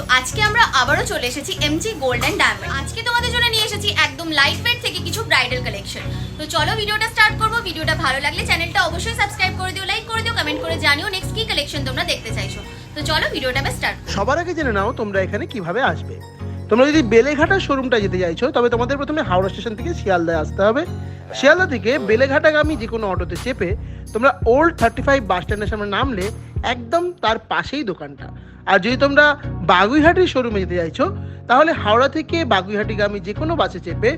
তো আজকে আমরা আবারও চলে এসেছি এমজি গোল্ড অ্যান্ড ডায়মন্ড আজকে তোমাদের জন্য নিয়ে এসেছি একদম লাইট ওয়েট থেকে কিছু ব্রাইডাল কালেকশন তো চলো ভিডিওটা স্টার্ট করব। ভিডিওটা ভালো লাগলে চ্যানেলটা অবশ্যই সাবস্ক্রাইব করে দিও লাইক করে দিও কমেন্ট করে জানিও নেক্সট কি কালেকশন তোমরা দেখতে চাইছো। তো চলো ভিডিওটা এবার স্টার্ট সবার আগে জেনে নাও তোমরা এখানে কীভাবে আসবে। তোমরা যদি বেলেঘাটা শোরুমটা যেতে চাইছো, তবে তোমাদের প্রথমে হাওড়া স্টেশন থেকে শিয়ালদায় আসতে হবে। শিয়ালদা থেকে বেলেঘাটাগামী যে কোনো অটোতে চেপে তোমরা ওল্ড থার্টি ফাইভ বাস স্ট্যান্ডের সামনে নামলে একদম তার পাশেই দোকানটা। আর যদি তোমরা বাগুইহাটির শোরুমে যেতে চাইছো তাহলে হাওড়া থেকে বাগুইহাটিগামী যে কোনো বাসে চেপে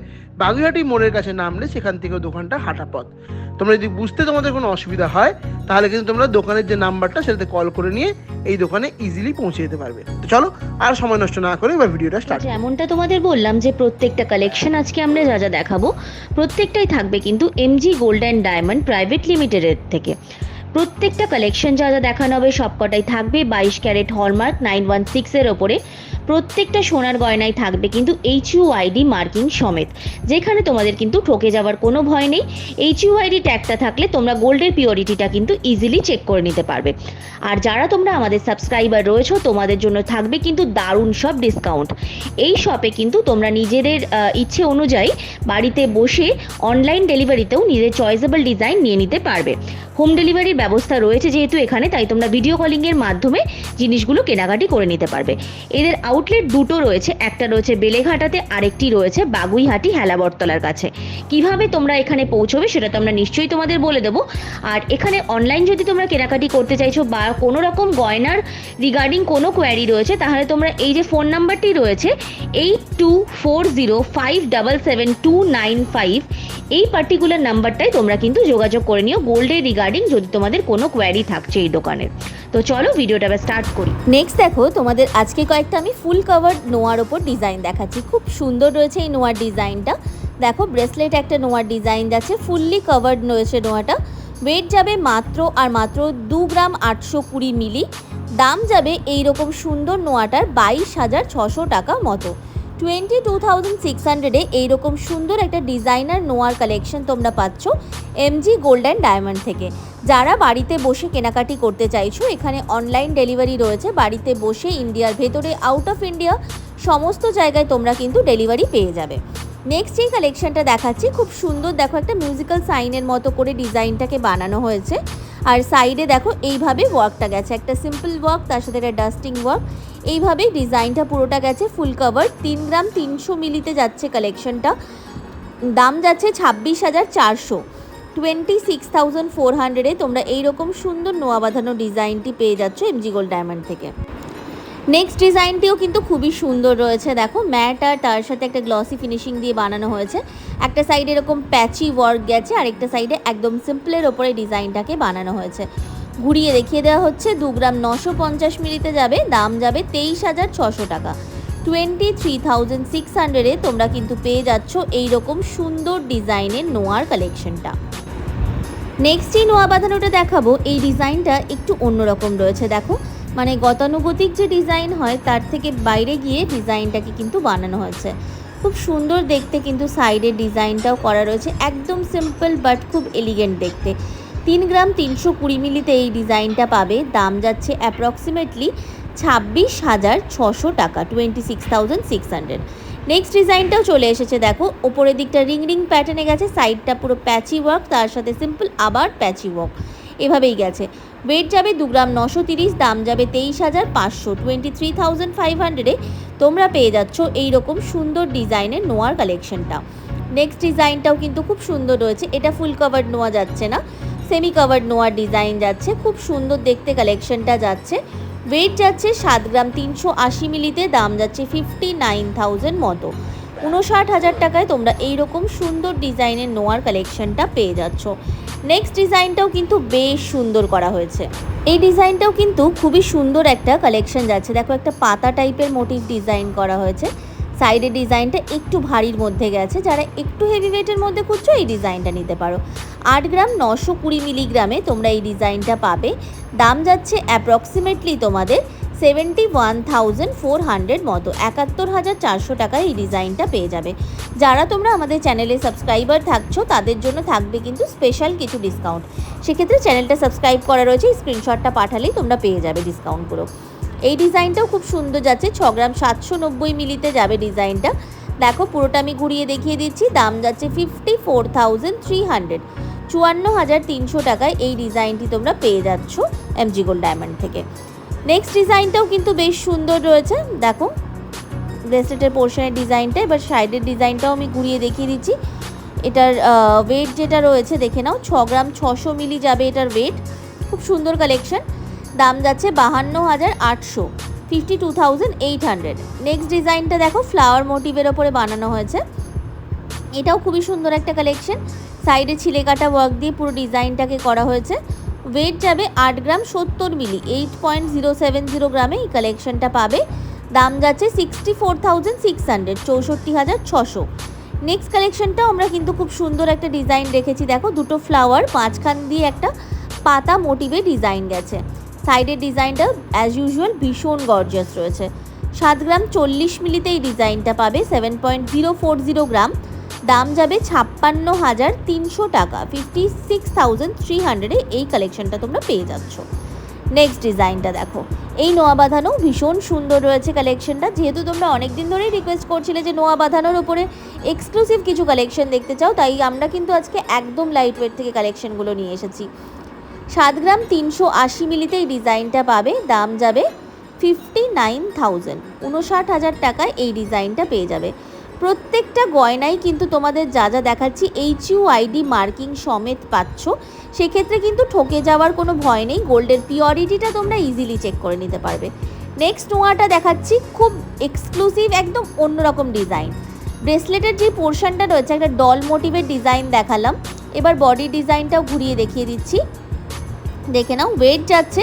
বাগুইহাটি মোড়ের কাছে নামলে সেখান থেকেও দোকানটা হাঁটা পথ। তোমরা যদি বুঝতে তোমাদের কোনো অসুবিধা হয় তাহলে কিন্তু তোমরা দোকানের যে নাম্বারটা সেটাতে কল করে নিয়ে এই দোকানে ইজিলি পৌঁছে যেতে পারবে। তো চলো আর সময় নষ্ট না করে এবার ভিডিওটা স্টার্ট যেমনটা তোমাদের বললাম যে প্রত্যেকটা কালেকশন আজকে আমরা যা যা দেখাবো প্রত্যেকটাই থাকবে কিন্তু MG gold and diamond private লিমিটেডের থেকে। প্রত্যেকটা কালেকশন যা যা দেখানো হবে সবকটাই থাকবে বাইশ ক্যারেট হলমার্ক নাইন ওয়ান সিক্সের ওপরে। প্রত্যেকটা সোনার গয়নায় থাকবে কিন্তু এইচ আইডি মার্কিং সমেত। যেখানে তোমাদের কিন্তু ঠকে যাওয়ার কোনো ভয় নেই। এইচ আইডি ট্যাগটা থাকলে তোমরা গোল্ডের পিওরিটিটা কিন্তু ইজিলি চেক করে নিতে পারবে। আর যারা তোমরা আমাদের সাবস্ক্রাইবার রয়েছো, তোমাদের জন্য থাকবে কিন্তু দারুণ সব ডিসকাউন্ট এই শপে কিন্তু তোমরা নিজেদের ইচ্ছে অনুযায়ী বাড়িতে বসে অনলাইন ডেলিভারিতেও নিজের চয়েসেবল ডিজাইন নিয়ে নিতে পারবে। হোম ডেলিভারির ব্যবস্থা রয়েছে যেহেতু এখানে, তাই তোমরা ভিডিও কলিংয়ের মাধ্যমে জিনিসগুলো কেনাকাটি করে নিতে পারবে। এদের আউটলেট দুটো রয়েছে। একটা রয়েছে বেলেঘাটাতে, আরেকটি রয়েছে বাগুইহাটি হেলাবরতলার কাছে। কীভাবে তোমরা এখানে পৌঁছবে সেটা তো আমরা নিশ্চয়ই তোমাদের বলে দেবো। আর এখানে অনলাইন যদি তোমরা কেনাকাটি করতে চাইছো বা কোনো রকম গয়নার রিগার্ডিং কোনো কোয়ারি রয়েছে, তাহলে তোমরা এই যে ফোন নাম্বারটি রয়েছে eight two four zero five double seven two nine five এই পার্টিকুলার নাম্বারটাই তোমরা কিন্তু যোগাযোগ করে নিও। গোল্ডের রিগার্ডিং যদি তোমাদের কোনো কোয়ারি থাকছে এই দোকানের। তো চলো ভিডিওটা স্টার্ট করি। নেক্সট দেখো, তোমাদের আজকে কয়েকটা আমি ফুল কাভার নোয়ার ওপর ডিজাইন দেখাচ্ছি। খুব সুন্দর রয়েছে এই নোয়ার ডিজাইনটা। দেখো, ব্রেসলেট একটা নোয়ার ডিজাইন যাচ্ছে, ফুললি কাভার্ড রয়েছে নোয়াটা। ওয়েট যাবে মাত্র আর মাত্র দু গ্রাম আটশো কুড়ি মিলি। দাম যাবে এই রকম সুন্দর নোয়াটার বাইশ হাজার ছশো টাকা মতো। টোয়েন্টি টু থাউজেন্ড সিক্স হান্ড্রেডে এইরকম সুন্দর একটা ডিজাইনার নোয়ার কালেকশন তোমরা পাচ্ছ এমজি গোল্ড অ্যান্ড ডায়মন্ড থেকে। যারা বাড়িতে বসে কেনাকাটি করতে চাইছো, এখানে অনলাইন ডেলিভারি রয়েছে। বাড়িতে বসে ইন্ডিয়ার ভেতরে আউট অফ ইন্ডিয়া সমস্ত জায়গায় তোমরা কিন্তু ডেলিভারি পেয়ে যাবে। নেক্সট এই কালেকশনটা দেখাচ্ছি। খুব সুন্দর, দেখো একটা মিউজিক্যাল সাইনের মতো করে ডিজাইনটাকে বানানো হয়েছে। আর সাইডে দেখো, এইভাবে ওয়ার্কটা গেছে। একটা সিম্পল ওয়ার্ক, তার সাথে একটা ডাস্টিং ওয়ার্ক। এইভাবেই ডিজাইনটা পুরোটা গেছে ফুল কভার তিন গ্রাম তিনশো মিলিতে যাচ্ছে কালেকশনটা দাম যাচ্ছে ছাব্বিশ হাজার চারশো। টোয়েন্টি সিক্স থাউজেন্ড ফোর হান্ড্রেডে তোমরা এইরকম সুন্দর নোয়া বাঁধানো ডিজাইনটি পেয়ে যাচ্ছ এমজি গোল্ড ডায়মন্ড থেকে। নেক্সট ডিজাইনটিও কিন্তু খুবই সুন্দর রয়েছে। দেখো ম্যাট আর তার সাথে একটা গ্লসি ফিনিশিং দিয়ে বানানো হয়েছে। একটা সাইডে এরকম প্যাচি ওয়ার্ক গেছে আর একটা সাইডে একদম সিম্পলের ওপরে ডিজাইনটাকে বানানো হয়েছে। ঘুরিয়ে দেখিয়ে দেওয়া হচ্ছে, দু গ্রাম নশো পঞ্চাশ মিলিতে যাবে, দাম যাবে তেইশ হাজার ছশো টাকা। টোয়েন্টি থ্রি থাউজেন্ড সিক্স হান্ড্রেডে তোমরা কিন্তু পেয়ে যাচ্ছ এইরকম সুন্দর ডিজাইনের নোয়ার কালেকশনটা নেক্সট এই নোয়া বাঁধানোটা দেখাবো, এই ডিজাইনটা একটু অন্যরকম রয়েছে। দেখো মানে গতানুগতিক যে ডিজাইন হয়, তার থেকে বাইরে গিয়ে ডিজাইনটাকে কিন্তু বানানো হয়েছে। খুব সুন্দর দেখতে কিন্তু সাইডের ডিজাইনটাও করা রয়েছে, একদম সিম্পল বাট খুব এলিগেন্ট দেখতে। তিন গ্রাম তিনশো কুড়ি মিলিতে এই ডিজাইনটা পাবে, দাম যাচ্ছে অ্যাপ্রক্সিমেটলি ছাব্বিশ হাজার ছশো টাকা twenty six thousand six hundred next ডিজাইনটাও চলে এসেছে, দেখো, ওপরের দিকটা রিং রিং প্যাটার্নে গেছে সাইডটা পুরো প্যাচি ওয়ার্ক তার সাথে সিম্পল আবার প্যাচি ওয়ার্ক এভাবেই গেছে। ওয়েট যাবে দু গ্রাম নশো তিরিশ, দাম যাবে তেইশ হাজার পাঁচশো টোয়েন্টি থ্রি থাউজেন্ড ফাইভ হান্ড্রেডে তোমরা পেয়ে যাচ্ছ এইরকম সুন্দর ডিজাইনের নোয়ার কালেকশনটা। নেক্সট ডিজাইনটাও কিন্তু খুব সুন্দর রয়েছে। এটা ফুল কভার্ড নোয়া যাচ্ছে না। সেমি কভার্ড নোয়ার ডিজাইন যাচ্ছে। খুব সুন্দর দেখতে কালেকশনটা যাচ্ছে। ওয়েট যাচ্ছে সাত গ্রাম তিনশো আশি মিলিতে, দাম যাচ্ছে ফিফটি নাইন থাউজেন্ড মতো। উনষাট হাজার টাকায় তোমরা এইরকম সুন্দর ডিজাইনের নোয়ার কালেকশনটা পেয়ে যাচ্ছ। নেক্সট ডিজাইনটাও কিন্তু বেশ সুন্দর করা হয়েছে। এই ডিজাইনটাও কিন্তু খুবই সুন্দর একটা কালেকশন যাচ্ছে। দেখো, একটা পাতা টাইপের মোটিভ ডিজাইন করা হয়েছে। সাইডের ডিজাইনটা একটু ভারীর মধ্যে গেছে। যারা একটু হেভি ওয়েটের মধ্যে খুঁজছো, এই ডিজাইনটা নিতে পারো। আট গ্রাম নশো কুড়ি মিলিগ্রামে তোমরা এই ডিজাইনটা পাবে। দাম যাচ্ছে অ্যাপ্রক্সিমেটলি তোমাদের seventy one thousand four hundred মতো একাত্তর হাজার চারশো টাকায় এই ডিজাইনটা পেয়ে যাবে। যারা তোমরা আমাদের চ্যানেলে সাবস্ক্রাইবার থাকছো, তাদের জন্য থাকবে কিন্তু স্পেশাল কিছু ডিসকাউন্ট সেক্ষেত্রে চ্যানেলটা সাবস্ক্রাইব করা রয়েছে স্ক্রিনশটটা পাঠালেই তোমরা পেয়ে যাবে ডিসকাউন্টগুলো এই ডিজাইনটাও খুব সুন্দর যাচ্ছে, ছ গ্রাম সাতশো নব্বই মিলিতে যাবে ডিজাইনটা। দেখো, পুরোটা আমি ঘুরিয়ে দেখিয়ে দিচ্ছি, দাম যাচ্ছে fifty four thousand three hundred চুয়ান্ন হাজার তিনশো টাকায় এই ডিজাইনটি তোমরা পেয়ে যাচ্ছ এমজি গোল্ড ডায়মন্ড থেকে। নেক্সট ডিজাইনটাও কিন্তু বেশ সুন্দর রয়েছে। দেখো ব্রেসলেটের পোর্শনের ডিজাইনটা এবার সাইডের ডিজাইনটাও আমি ঘুরিয়ে দেখিয়ে দিচ্ছি। এটার ওয়েট যেটা রয়েছে, দেখে নাও, ছ গ্রাম ছশো মিলি যাবে এটার ওয়েট খুব সুন্দর কালেকশন দাম যাচ্ছে বাহান্ন হাজার আটশো fifty two thousand eight hundred next ডিজাইনটা দেখো ফ্লাওয়ার মোটিভের ওপরে বানানো হয়েছে। এটাও খুবই সুন্দর একটা কালেকশন সাইডে ছিলে কাটা ওয়ার্ক দিয়ে পুরো ডিজাইনটাকে করা হয়েছে। ওয়েট যাবে আট গ্রাম সত্তর milli eight point zero seven zero গ্রামে এই কালেকশনটা পাবে। দাম যাচ্ছে sixty four thousand six hundred চৌষট্টি হাজার ছশো। নেক্সট কালেকশনটাও আমরা কিন্তু খুব সুন্দর একটা ডিজাইন রেখেছি দেখো, দুটো ফ্লাওয়ার মাঝখান দিয়ে একটা পাতা মোটিভে ডিজাইন গেছে। সাইডের ডিজাইনটা অ্যাজ ইউজুয়াল ভীষণ গর্জিয়াস রয়েছে। সাত গ্রাম চল্লিশ মিলিতে এই ডিজাইনটা পাবে seven point zero four zero gram. দাম যাবে ছাপ্পান্ন হাজার তিনশো টাকা ফিফটি সিক্স থাউজেন্ড থ্রি হান্ড্রেডে এই কালেকশনটা তোমরা পেয়ে যাচ্ছ। নেক্সট ডিজাইনটা দেখো। এই নোয়া বাঁধানো ভীষণ সুন্দর রয়েছে কালেকশনটা যেহেতু তোমরা অনেক দিন ধরেই রিকোয়েস্ট করছিলে যে নোয়া বাঁধানোর ওপরে এক্সক্লুসিভ কিছু কালেকশন দেখতে চাও, তাই আমরা কিন্তু আজকে একদম লাইট ওয়েট থেকে কালেকশনগুলো নিয়ে এসেছি। সাত গ্রাম তিনশো আশি মিলিতে এই ডিজাইনটা পাবে, দাম যাবে ফিফটি নাইন থাউজেন্ড উনষাট হাজার টাকায় এই ডিজাইনটা পেয়ে যাবে। প্রত্যেকটা গয়নাই কিন্তু তোমাদের যা যা দেখাচ্ছি এইচ ইউ আইডি মার্কিং সমেত পাচ্ছ। সেক্ষেত্রে কিন্তু ঠকে যাওয়ার কোনো ভয় নেই, গোল্ডের পিওরিটিটা তোমরা ইজিলি চেক করে নিতে পারবে। নেক্সট নোয়াটা দেখাচ্ছি, খুব এক্সক্লুসিভ একদম অন্যরকম ডিজাইন ব্রেসলেটের যে পোর্শনটা রয়েছে, একটা ডল মোটিভের ডিজাইন দেখালাম। এবার বডি ডিজাইনটাও ঘুরিয়ে দেখিয়ে দিচ্ছি। দেখে নাও ওয়েট যাচ্ছে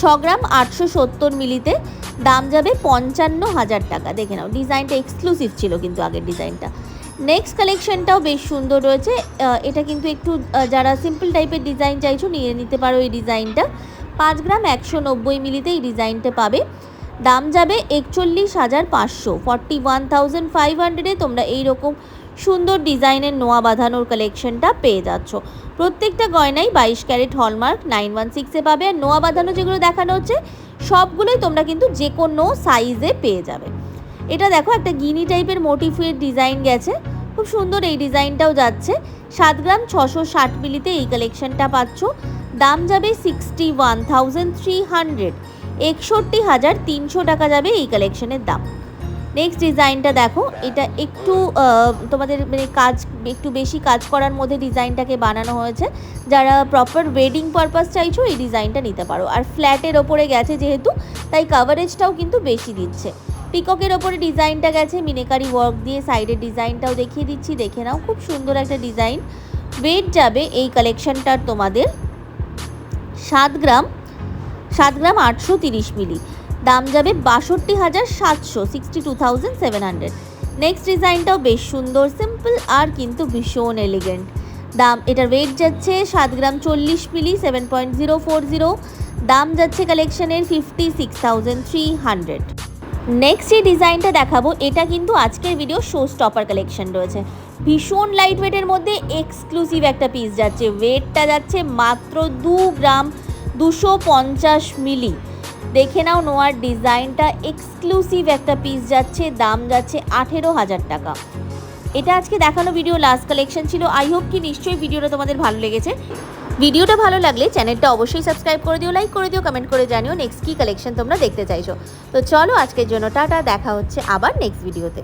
ছ গ্রাম আটশো সত্তর মিলিতে দাম যাবে পঞ্চান্ন হাজার টাকা। দেখে নাও, ডিজাইনটা এক্সক্লুসিভ ছিল কিন্তু আগের ডিজাইনটা। নেক্সট কালেকশনটাও বেশ সুন্দর রয়েছে। এটা কিন্তু একটু যারা সিম্পল টাইপের ডিজাইন চাইছো নিয়ে নিতে পারো এই ডিজাইনটা। পাঁচ গ্রাম একশো নব্বই মিলিতে এই ডিজাইনটা পাবে। দাম যাবে একচল্লিশ হাজার পাঁচশো। ফর্টি ওয়ান থাউজেন্ড ফাইভ হান্ড্রেডে তোমরা এইরকম সুন্দর ডিজাইনের নোয়া বাঁধানোর কালেকশনটা পেয়ে যাচ্ছ। প্রত্যেকটা গয়নাই বাইশ ক্যারেট হলমার্ক নাইন ওয়ান সিক্সে পাবে। আর নোয়া বাঁধানো যেগুলো দেখানো হচ্ছে সবগুলোই তোমরা কিন্তু যে কোনো সাইজে পেয়ে যাবে। এটা দেখো, একটা গিনি টাইপের মোটিফের ডিজাইন গেছে। খুব সুন্দর এই ডিজাইনটাও যাচ্ছে। সাত গ্রাম ছশো ষাট মিলিতে এই কালেকশনটা পাচ্ছ। দাম যাবে sixty one thousand three hundred একষট্টি হাজার তিনশো টাকা যাবে এই কালেকশনের দাম। নেক্সট ডিজাইনটা দেখো, এটা একটু তোমাদের মানে কাজ, একটু বেশি কাজ করার মধ্যে ডিজাইনটাকে বানানো হয়েছে। যারা প্রপার ওয়েডিং পারপাস চাইছো, এই ডিজাইনটা নিতে পারো। আর ফ্ল্যাটের ওপরে গেছে যেহেতু, তাই কাভারেজটাও কিন্তু বেশি দিচ্ছে। পিককের ওপরে ডিজাইনটা গেছে, মিনেকারি ওয়ার্ক দিয়ে সাইডের ডিজাইনটাও দেখিয়ে দিচ্ছি। দেখে নাও, খুব সুন্দর একটা ডিজাইন ওয়েট যাবে এই কালেকশনটার তোমাদের সাত গ্রাম সাত গ্রাম আটশো তিরিশ মিলি। দাম যাবে বাষট্টি হাজার সাতশো sixty two thousand seven hundred next ডিজাইনটাও বেশ সুন্দর সিম্পল আর কিন্তু ভীষণ এলিগেন্ট দাম, এটার ওয়েট যাচ্ছে সাত গ্রাম চল্লিশ milli seven point zero four zero দাম যাচ্ছে কালেকশনের fifty six thousand three hundred next যে ডিজাইনটা দেখাবো, এটা কিন্তু আজকের ভিডিও শো স্টপার কালেকশন রয়েছে। ভীষণ লাইট ওয়েটের মধ্যে এক্সক্লুসিভ একটা পিস যাচ্ছে। ওয়েটটা যাচ্ছে মাত্র দু গ্রাম দুশো পঞ্চাশ মিলি দেখে নাও নোয়ার ডিজাইনটা এক্সক্লুসিভ একটা পিস যাচ্ছে, দাম যাচ্ছে আঠেরো হাজার টাকা। এটা আজকে দেখানো ভিডিও লাস্ট কালেকশন ছিল। আই হোপ কি নিশ্চয়ই ভিডিওটা তোমাদের ভালো লেগেছে। ভিডিওটা ভালো লাগলে চ্যানেলটা অবশ্যই সাবস্ক্রাইব করে দিও লাইক করে দিও কমেন্ট করে জানিও নেক্সট কী কালেকশন তোমরা দেখতে চাইছো। তো চলো আজকের জন্য টাটা, দেখা হচ্ছে আবার নেক্সট ভিডিওতে